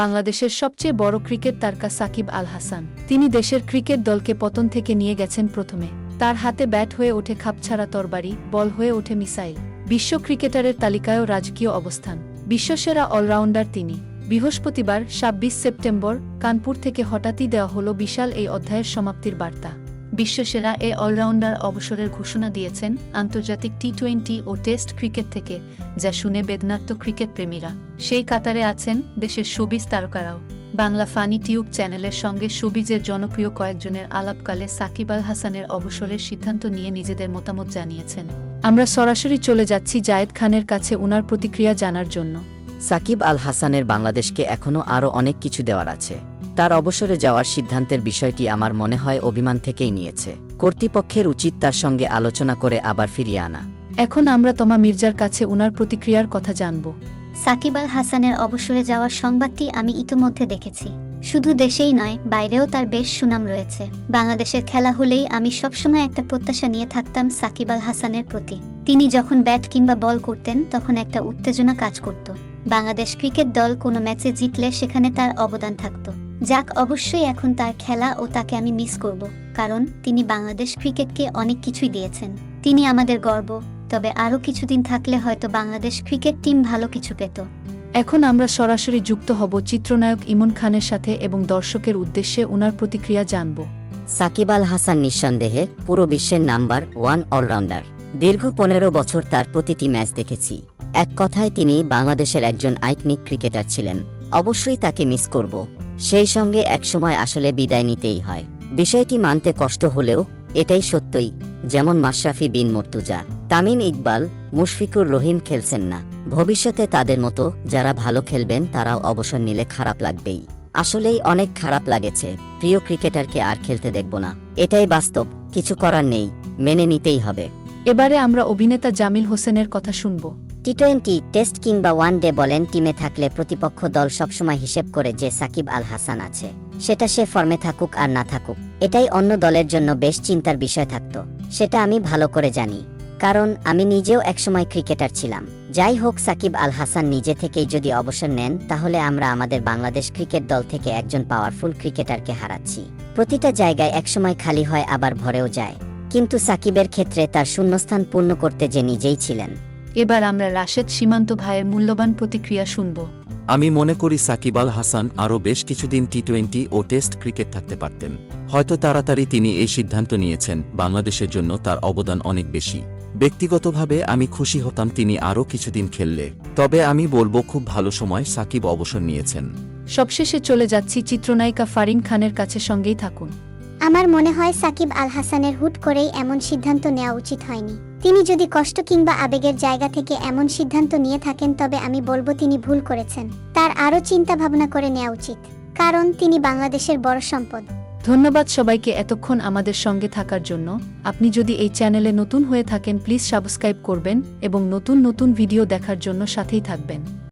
বাংলাদেশের সবচেয়ে বড় ক্রিকেট তারকা সাকিব আল হাসান। তিনি দেশের ক্রিকেট দলকে পতন থেকে নিয়ে গেছেন প্রথমে। তার হাতে ব্যাট হয়ে ওঠে খাপছাড়া তরবারি, বল হয়ে ওঠে মিসাইল। বিশ্ব ক্রিকেটারের তালিকায়ও রাজকীয় অবস্থান। বিশ্বসেরা অলরাউন্ডার তিনি। বৃহস্পতিবার, ছাব্বিশ সেপ্টেম্বর, কানপুর থেকে হঠাৎই দেওয়া হল বিশাল এই অধ্যায়ের সমাপ্তির বার্তা। বিশ্বসেরা এ অলরাউন্ডার অবসরের ঘোষণা দিয়েছেন আন্তর্জাতিক টি টোয়েন্টি ও টেস্ট ক্রিকেট থেকে, যা শুনে বেদনাত্ম ক্রিকেট প্রেমীরা। সেই কাতারে আছেন দেশের শোবিজ তারকারাও। বাংলা ফানি টিউব চ্যানেলের সঙ্গে শোবিজের জনপ্রিয় কয়েকজনের আলাপকালে সাকিব আল হাসানের অবসরের সিদ্ধান্ত নিয়ে নিজেদের মতামত জানিয়েছেন। আমরা সরাসরি চলে যাচ্ছি জায়েদ খানের কাছে উনার প্রতিক্রিয়া জানার জন্য। সাকিব আল হাসানের বাংলাদেশকে এখনও আরও অনেক কিছু দেওয়ার আছে। তার অবসরে যাওয়ার সিদ্ধান্তের বিষয়টি আমার মনে হয় অভিমান থেকেই নিয়েছে। কর্তৃপক্ষের উচিত তার সঙ্গে আলোচনা করে আবার ফিরিয়ে আনা। এখন আমরা তমা মির্জার কাছে উনার প্রতিক্রিয়ার কথা জানব। সাকিব আল হাসানের অবসরে যাওয়ার সংবাদটি আমি ইতোমধ্যে দেখেছি। শুধু দেশেই নয় বাইরেও তার বেশ সুনাম রয়েছে। বাংলাদেশের খেলা হলেই আমি সবসময় একটা প্রত্যাশা নিয়ে থাকতাম সাকিব আল হাসানের প্রতি। তিনি যখন ব্যাট কিংবা বল করতেন তখন একটা উত্তেজনা কাজ করত। বাংলাদেশ ক্রিকেট দল কোনো ম্যাচে জিতলে সেখানে তার অবদান থাকত। যাক অবশ্যই এখন তার খেলা ও তাকে আমি মিস করব কারণ তিনি বাংলাদেশ ক্রিকেটকে অনেক কিছুই দিয়েছেন। তিনি আমাদের গর্ব তবে আরও কিছুদিন থাকলে হয়তো বাংলাদেশ ক্রিকেট টিম ভালো কিছু পেত। এখন আমরা সরাসরি যুক্ত হব চিত্রনায়ক ইমন খানের সাথে এবং দর্শকের উদ্দেশ্যে উনার প্রতিক্রিয়া জানব। সাকিব আল হাসান নিঃসন্দেহে পুরো বিশ্বের নাম্বার ওয়ান অলরাউন্ডার। দীর্ঘ পনেরো বছর তার প্রতিটি ম্যাচ দেখেছি। এক কথায় তিনি বাংলাদেশের একজন আইকনিক ক্রিকেটার ছিলেন। অবশ্যই তাকে মিস করব। সেই সঙ্গে একসময় আসলে বিদায় নিতেই হয়। বিষয়টি মানতে কষ্ট হলেও এটাই সত্যই, যেমন মাশরাফি বিন মর্তুজা, তামিম ইকবাল, মুশফিকুর রহিম খেলছেন না। ভবিষ্যতে তাদের মতো যারা ভালো খেলবেন তারাও অবসর নিলে খারাপ লাগবেই। আসলেই অনেক খারাপ লাগেছে, প্রিয় ক্রিকেটারকে আর খেলতে দেখব না। এটাই বাস্তব, কিছু করার নেই, মেনে নিতেই হবে। এবারে আমরা অভিনেতা জামিল হোসেনের কথা শুনব। টি টোয়েন্টি টেস্ট কিংবা ওয়ান ডে বলেন টিমে থাকলে প্রতিপক্ষ দল সবসময় হিসেব করে যে সাকিব আল হাসান আছে। সেটা সে ফর্মে থাকুক আর না থাকুক, এটাই অন্য দলের জন্য বেশ চিন্তার বিষয় থাকতো। সেটা আমি ভালো করে জানি, কারণ আমি নিজেও একসময় ক্রিকেটার ছিলাম। যাই হোক, সাকিব আল হাসান নিজে থেকেই যদি অবসর নেন, তাহলে আমরা আমাদের বাংলাদেশ ক্রিকেট দল থেকে একজন পাওয়ারফুল ক্রিকেটারকে হারাচ্ছি। প্রতিটা জায়গায় একসময় খালি হয়, আবার ভরেও যায়। কিন্তু সাকিবের ক্ষেত্রে তার শূন্যস্থান পূর্ণ করতে যে নিজেই ছিলেন এবার আমরা রাশেদ সীমান্ত ভাইয়ের মূল্যবান প্রতিক্রিয়া শুনব। আমি মনে করি সাকিব আল হাসান আরও বেশ কিছুদিন টি টোয়েন্টি ও টেস্ট ক্রিকেট থাকতে পারতেন। হয়তো তাড়াতাড়ি তিনি এই সিদ্ধান্ত নিয়েছেন বাংলাদেশের জন্য তার অবদান অনেক বেশি। ব্যক্তিগতভাবে আমি খুশি হতাম তিনি আরও কিছুদিন খেললে। তবে আমি বলব খুব ভালো সময় সাকিব অবসর নিয়েছেন। সবশেষে চলে যাচ্ছি চিত্রনায়িকা ফারিন খানের কাছে সঙ্গেই থাকুন। আমার মনে হয় সাকিব আল হাসানের হুট করেই এমন সিদ্ধান্ত নেওয়া উচিত হয়নি। তিনি যদি কষ্ট কিংবা আবেগের জায়গা থেকে এমন সিদ্ধান্ত নিয়ে থাকেন, তবে আমি বলব তিনি ভুল করেছেন। তার আরও চিন্তা ভাবনা করে নেওয়া উচিত। কারণ তিনি বাংলাদেশের বড় সম্পদ। ধন্যবাদ সবাইকে এতক্ষণ আমাদের সঙ্গে থাকার জন্য। আপনি যদি এই চ্যানেলে নতুন হয়ে থাকেন, প্লিজ সাবস্ক্রাইব করবেন এবং নতুন নতুন ভিডিও দেখার জন্য সাথেই থাকবেন।